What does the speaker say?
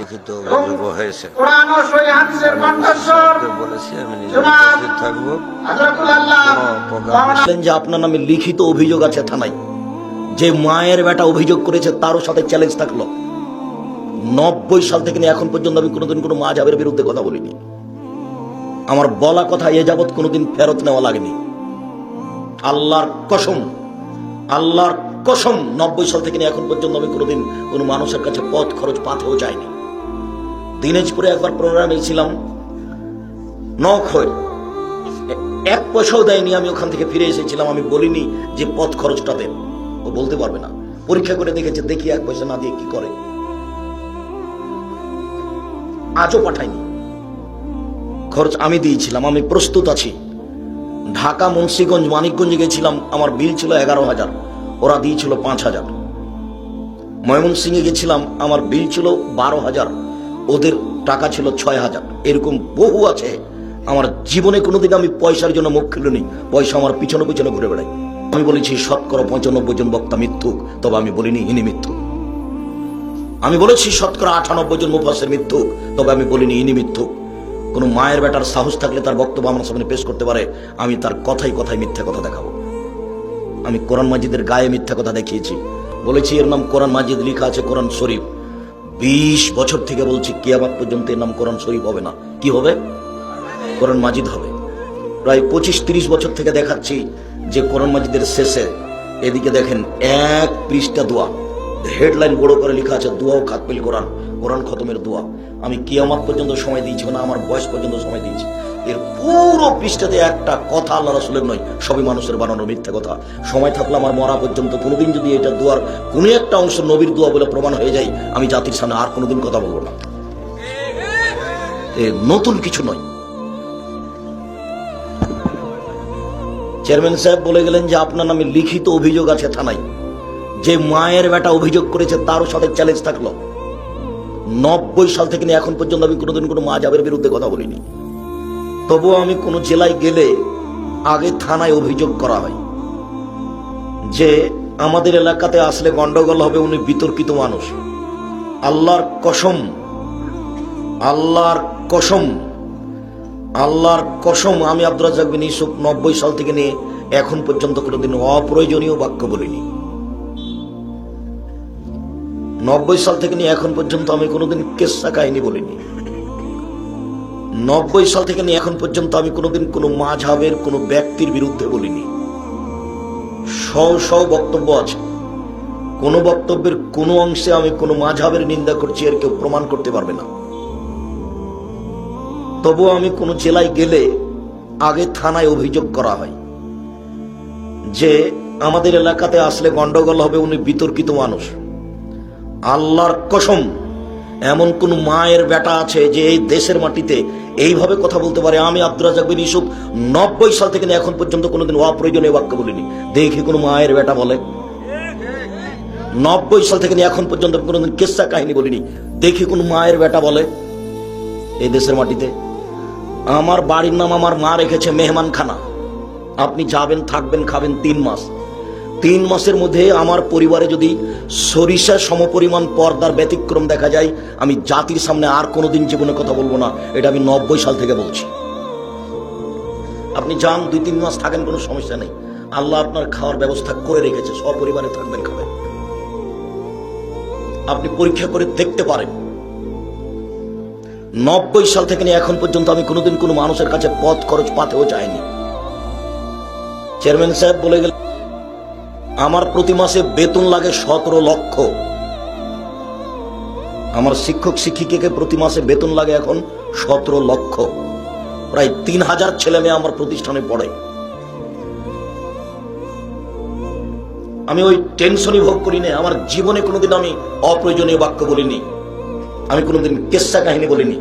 লিখিত অভিযোগ হয়েছে। বলেছি যে আপনার নামে লিখিত অভিযোগ আছে থানায়। যে মায়ের বেটা অভিযোগ করেছে, তারও সাথে চ্যালেঞ্জ থাকল। নব্বই সাল থেকে এখন পর্যন্ত আমি কোনোদিন কোনো মা যাবের বিরুদ্ধে কথা বলিনি। আমার বলা কথা এ যাবৎ কোনোদিন ফেরত নেওয়া লাগেনি। আল্লাহর কসম আল্লাহর কসম, নব্বই সাল থেকে এখন পর্যন্ত আমি কোনোদিন কোনো মানুষের কাছে পথ খরচ পাথেও যাইনি। দিনাজপুরে একবার প্রোগ্রামে ছিলাম নখ হয়ে। এক পয়সাও দেয়নি, আমি ওখান থেকে ফিরে এসেছিলাম। আমি বলিনি যে পথ খরচটা দেন ও বলতে পারবে না। পরীক্ষা করে দেখেছে, দেখি এক পয়সা না দিয়ে কি করে। আজও পাঠাইনি খরচ আমি দিয়েছিলাম, আমি প্রস্তুত আছি। ঢাকা, মুন্সিগঞ্জ, মানিকগঞ্জে গেছিলাম, আমার বিল ছিল এগারো হাজার। ওরা দিয়েছিল পাঁচ হাজার। ময়মনসিংহে গেছিলাম, আমার বিল ছিল বারো হাজার। ওদের টাকা ছিল ছয় হাজার। এরকম বহু আছে। আমার জীবনে কোনোদিন আমি পয়সার জন্য মুখ খুলিনি। পয়সা আমার পিছনে পিছনে ঘুরে বেড়াই আমি বলেছি, শতকরা পঁচানব্বই জন বক্তা মিথ্যুক তবে আমি বলিনি, ইনি মিথ্যুক আমি বলেছি, শতকরা আটানব্বই জন মুফাসের মিথ্যুক তবে আমি বলিনি, ইনি মিথ্যুক কোনো মায়ের বেটার সাহস থাকলে তার বক্তব্য আমার সামনে পেশ করতে পারে, আমি তার কথাই কথাই মিথ্যা কথা দেখাবো। আমি কোরআন মাজিদের গায়ে মিথ্যা কথা দেখিয়েছি। বলেছি, এর নাম কোরআন মাজিদ, লেখা আছে কোরআন শরীফ। বিশ বছর থেকে বলছি, কিয়ামাত পর্যন্ত এর নাম কোরআন শরীফ হবে না। কি হবে? কোরআন মাজিদ হবে। প্রায় পঁচিশ তিরিশ বছর থেকে দেখাচ্ছি যে কোরআন মাজিদের শেষে এদিকে দেখেন এক পৃষ্ঠা দোয়া। হেডলাইন বড় করে লেখা আছে দোয়াও খাতপিল কোরআন। কোরআন খতমের দোয়া। আমি কিয়ামাত পর্যন্ত সময় দিয়েছি না, আমার বয়স পর্যন্ত সময় দিয়েছি। এর পুরো পৃষ্ঠাতে একটা কথা আল্লাহ রসুলের নয়, সবই মানুষের বানানো মিথ্যা কথা। সময় থাকলে আমার মরা পর্যন্ত কোনোদিন যদি এটা দোয়ার কোনো একটা অংশ নবীর দোয়া বলে প্রমাণ হয়ে যায়, আমি জাতির সামনে আর কোনোদিন কথা বলব না। নতুন কিছু নয়। চেয়ারম্যান সাহেব বলে গেলেন যে আপনার নামে লিখিত অভিযোগ আছে থানায়। যে মায়ের বেটা অভিযোগ করেছে তারও সাথে চ্যালেঞ্জ থাকল। নব্বই সাল থেকে এখন পর্যন্ত আমি কোনোদিন কোনো মা যাবের বিরুদ্ধে কথা বলিনি। তবুও আমি কোনো জেলায় গেলে আগে থানায় অভিযোগ করা হয়। যে আমাদের এলাকাতে আসলে গন্ডগোল হবে, উনি বিতর্কিত মানুষ। আল্লাহর কসম আল্লাহর কসম আল্লাহর কসম, আমি আব্দুল রাজাক বিন ইউসুফ নব্বই সাল থেকে নিয়ে এখন পর্যন্ত কোনোদিন অপ্রয়োজনীয় বাক্য বলিনি। নব্বই সাল থেকে নিয়ে এখন পর্যন্ত আমি কোনোদিন কেসা কাহিনী বলিনি। নব্বই সাল থেকে নিয়ে এখন পর্যন্ত আমি কোনোদিন কোনো মাঝাবের, কোনো ব্যক্তির বিরুদ্ধে বলিনি। শ শ বক্তব্য আছে। কোনো বক্তব্যের কোনো অংশে আমি কোনো মাঝাবের নিন্দা করছি, এর কেউ প্রমাণ করতে পারবে না। তবুও আমি কোনো জেলায় গেলে আগে থানায় অভিযোগ করা হয় যে আমাদের এলাকাতে আসলে গন্ডগোল হবে, উনি বিতর্কিত মানুষ। আল্লাহর কসম এমন কোন মায়ের বেটা আছে যে এই দেশের মাটিতে এইভাবে কথা বলতে পারে? আমি আব্দুল রাজাক বিন ইউসুফ নব্বই সাল থেকে এখন পর্যন্ত কোনোদিন অপ্রয়োজনীয় বাক্য বলিনি। দেখি কোনো মায়ের বেটা বলে। নব্বই সাল থেকে এখন পর্যন্ত কোনোদিন কেসা কাহিনী বলিনি। দেখি কোন মায়ের বেটা বলে এই দেশের মাটিতে। আমার বাড়ির নাম আমার মা রেখেছে মেহমান খানা আপনি যাবেন, থাকবেন, খাবেন তিন মাস। তিন মাসের মধ্যে আমার পরিবারে যদি সরিষা সমপরিমাণ পর্দার ব্যতিক্রম দেখা যায়, আমি জাতির সামনে আর কোনোদিন জীবনে কথা বলব না। এটা আমি নব্বই সাল থেকে বলছি। আপনি যান, দুই তিন মাস থাকেন, কোনো সমস্যা নেই। আল্লাহ আপনার খাওয়ার ব্যবস্থা করে রেখেছে, সপরিবারে থাকবেন খাবেন। আপনি পরীক্ষা করে দেখতে পারেন। নব্বই সাল থেকে নিয়ে এখন পর্যন্ত আমি কোনোদিন কোনো মানুষের কাছে পথ খরচ পাতেও চাইনি চেয়ারম্যান সাহেব বলে গেলেন আমার প্রতি মাসে বেতন লাগে সতেরো লক্ষ। আমার শিক্ষক শিক্ষিকাকে প্রতি মাসে বেতন লাগে এখন সতেরো লক্ষ। প্রায় তিন হাজার ছেলে মেয়ে আমার প্রতিষ্ঠানে পড়ে। আমি ওই টেনশনই ভোগ করি না, আমার জীবনে কোনোদিন আমি অপ্রয়োজনীয় বাক্য বলিনি। আমি কোনোদিন কেসা কাহিনী বলিনি।